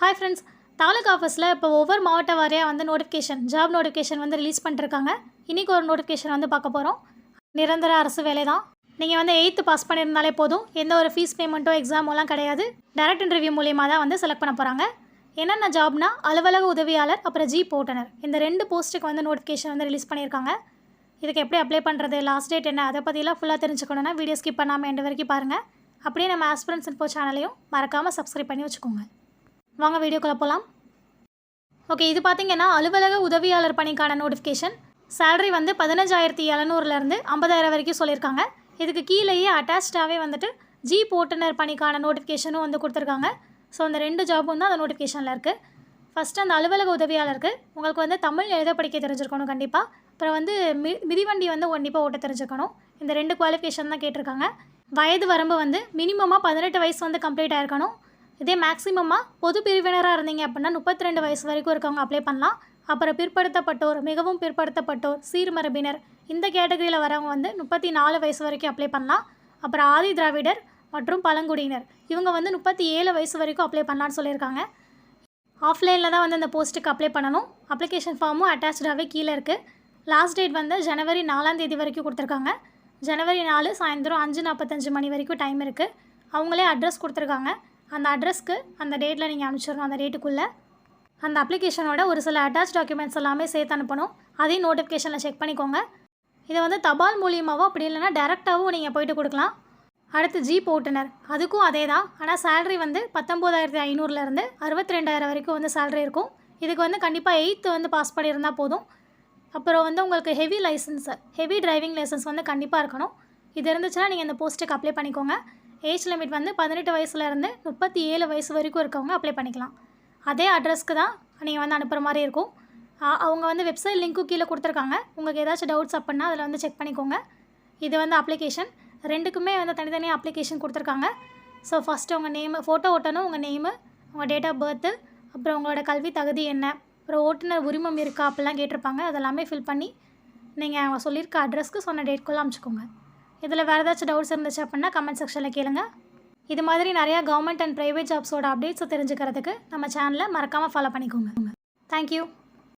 Hi friends taluk ஆஃபீஸில் இப்போ ஒவ்வொரு மாவட்ட வாரியாக வந்து நோட்டிஃபிகேஷன் ஜாப் நோட்டிஃபிகேஷன் வந்து ரிலீஸ் பண்ணிருக்காங்க. இன்றைக்கி ஒரு நோட்டிஃபிகேஷன் வந்து பார்க்க போகிறோம் நிரந்தர அரசு வேலை தான் நீங்கள் வந்து எயித்து பாஸ் பண்ணியிருந்தாலே போதும். எந்த ஒரு ஃபீஸ் பேமெண்ட்டோ எக்ஸாமோலாம் கிடையாது. டைரக்ட் இன்டர்வியூ மூலியமாக தான் வந்து செலக்ட் பண்ண போகிறாங்க என்னென்ன ஜாப்னா அலுவலக உதவியாளர் அப்புறம் ஜி போட்டனர் இந்த ரெண்டு போஸ்ட்டுக்கு வந்து நோட்டிஃபிகேஷன் வந்து ரிலீஸ் பண்ணியிருக்காங்க இதுக்கு எப்படி அப்ளை பண்ணுறது லாஸ்ட் டேட் என்ன அதை பற்றிலாம் ஃபுல்லாக தெரிஞ்சுக்கணுன்னா வீடியோ ஸ்கிப் பண்ணாமல் எண்டு வரைக்கும் பாருங்கள் அப்படியே நம்ம ஆஸ்பிரன்ஸ் இன்ஃபோ சேனலையும் மறக்காமல் சப்ஸ்கிரைப் பண்ணி வச்சுக்கோங்க. வாங்க வீடியோக்குள்ளே போகலாம் ஓகே இது பார்த்தீங்கன்னா அலுவலக உதவியாளர் பணிக்கான நோட்டிஃபிகேஷன் சேலரி வந்து பதினஞ்சாயிரத்தி எழுநூறுலேருந்து ஐம்பதாயிரம் வரைக்கும் சொல்லியிருக்காங்க. இதுக்கு கீழேயே அட்டாச்சாகவே வந்துட்டு ஜீப் ஓட்டுநர் பணிக்கான நோட்டிஃபிகேஷனும் வந்து கொடுத்துருக்காங்க. ஸோ அந்த ரெண்டு ஜாபும் தான் அந்த நோட்டிஃபிகேஷனில் இருக்குது ஃபஸ்ட்டு அந்த அலுவலக உதவியாளருக்கு உங்களுக்கு வந்து தமிழ் எழுத படிக்க தெரிஞ்சிருக்கணும் கண்டிப்பாக அப்புறம் வந்து மி மிதிவண்டி வந்து கண்டிப்பாக ஓட்ட தெரிஞ்சுக்கணும் இந்த ரெண்டு குவாலிஃபிகேஷன் தான் கேட்டிருக்காங்க. வயது வரம்பு வந்து மினிமமாக பதினெட்டு வயசு வந்து கம்ப்ளீட் ஆயிருக்கணும். இதே மேக்ஸிமமாக பொது பிரிவினராக இருந்தீங்க அப்படின்னா முப்பத்தி ரெண்டு வயசு வரைக்கும் இருக்கவங்க அப்ளை பண்ணலாம். அப்புறம் பிற்படுத்தப்பட்டோர் மிகவும் பிற்படுத்தப்பட்டோர் சீர்மரபினர் இந்த கேட்டகரியில் வரவங்க வந்து முப்பத்தி நாலு வயசு வரைக்கும் அப்ளை பண்ணலாம். அப்புறம் ஆதி திராவிடர் மற்றும் பழங்குடியினர். இவங்க வந்து முப்பத்தி ஏழு வயசு வரைக்கும் அப்ளை பண்ணலான்னு சொல்லியிருக்காங்க. ஆஃப்லைனில் தான் வந்து அந்த போஸ்ட்டுக்கு அப்ளை பண்ணணும். அப்ளிகேஷன் ஃபார்மும் அட்டாச்சாகவே கீழே இருக்குது லாஸ்ட் டேட் வந்து ஜனவரி நாலாம் தேதி வரைக்கும் கொடுத்துருக்காங்க. ஜனவரி நாலு சாயந்தரம் அஞ்சு நாற்பத்தஞ்சு மணி வரைக்கும் டைம் இருக்குது அவங்களே அட்ரஸ் கொடுத்துருக்காங்க. அந்த அட்ரஸ்க்கு அந்த டேட்டில் நீங்கள் அனுப்பிச்சிடணும் அந்த டேட்டுக்குள்ளே அந்த அப்ளிகேஷனோட ஒரு சில அட்டாச் டாக்குமெண்ட்ஸ் எல்லாமே சேர்த்து அனுப்பணும். அதையும் நோட்டிஃபிகேஷனில் செக் பண்ணிக்கோங்க. இதை வந்து தபால் மூலியமாகவோ அப்படி இல்லைன்னா டேரெக்டாகவும் நீங்கள் போயிட்டு கொடுக்கலாம். அடுத்து ஜீப் ஓட்டுநர் அதுக்கும் அதே தான் ஆனால் சேலரி வந்து பத்தொம்போதாயிரத்தி ஐநூறுலேருந்து அறுபத்தி ரெண்டாயிரம் வரைக்கும் வந்து சேலரி இருக்கும். இதுக்கு வந்து கண்டிப்பாக எயித்து வந்து பாஸ் பண்ணியிருந்தால் போதும். அப்புறம் வந்து உங்களுக்கு heavy licence heavy driving licence வந்து கண்டிப்பாக இருக்கணும். இது இருந்துச்சுன்னா நீங்கள் இந்த போஸ்ட்டுக்கு அப்ளை பண்ணிக்கோங்க. ஏஜ் லிமிட் வந்து பதினெட்டு வயசுலேருந்து முப்பத்தி ஏழு வயசு வரைக்கும் இருக்கவங்க அப்ளை பண்ணிக்கலாம். அதே அட்ரஸ்க்கு தான் நீங்கள் வந்து அனுப்புகிற மாதிரி இருக்கும். அவங்க வந்து வெப்சைட் லிங்க்கும் கீழே கொடுத்துருக்காங்க. உங்களுக்கு ஏதாச்சும் டவுட்ஸ் அப்படின்னா அதில் வந்து செக் பண்ணிக்கோங்க. இது வந்து அப்ளிகேஷன் ரெண்டுக்குமே வந்து தனித்தனியாக அப்ளிகேஷன் கொடுத்துருக்காங்க. ஸோ ஃபஸ்ட்டு உங்கள் நேமு ஃபோட்டோ ஓட்டணும் உங்கள் நேமு உங்கள் டேட் ஆஃப் பர்த்து அப்புறம் உங்களோட கல்வி தகுதி என்ன அப்புறம் ஓட்டுநர் உரிமம் இருக்கா அப்படிலாம் கேட்டிருப்பாங்க. அதெல்லாமே ஃபில் பண்ணி நீங்கள் அவங்க சொல்லியிருக்க அட்ரஸ்க்கு சொன்ன டேட்குள்ளே அமுச்சுக்கோங்க இதில் வேறு ஏதாச்சும் டவுட்ஸ் இருந்துச்சு அப்படின்னா கமெண்ட் செக்ஷனில் கேளுங்க. இது மாதிரி நிறையா கவர்மெண்ட் அண்ட் ப்ரைவேட் ஜாப்ஸோட அப்டேட்ஸை தெரிஞ்சுக்கிறதுக்கு நம்ம சேனலை மறக்காமல் ஃபாலோ பண்ணிக்கோங்க. தேங்க்யூ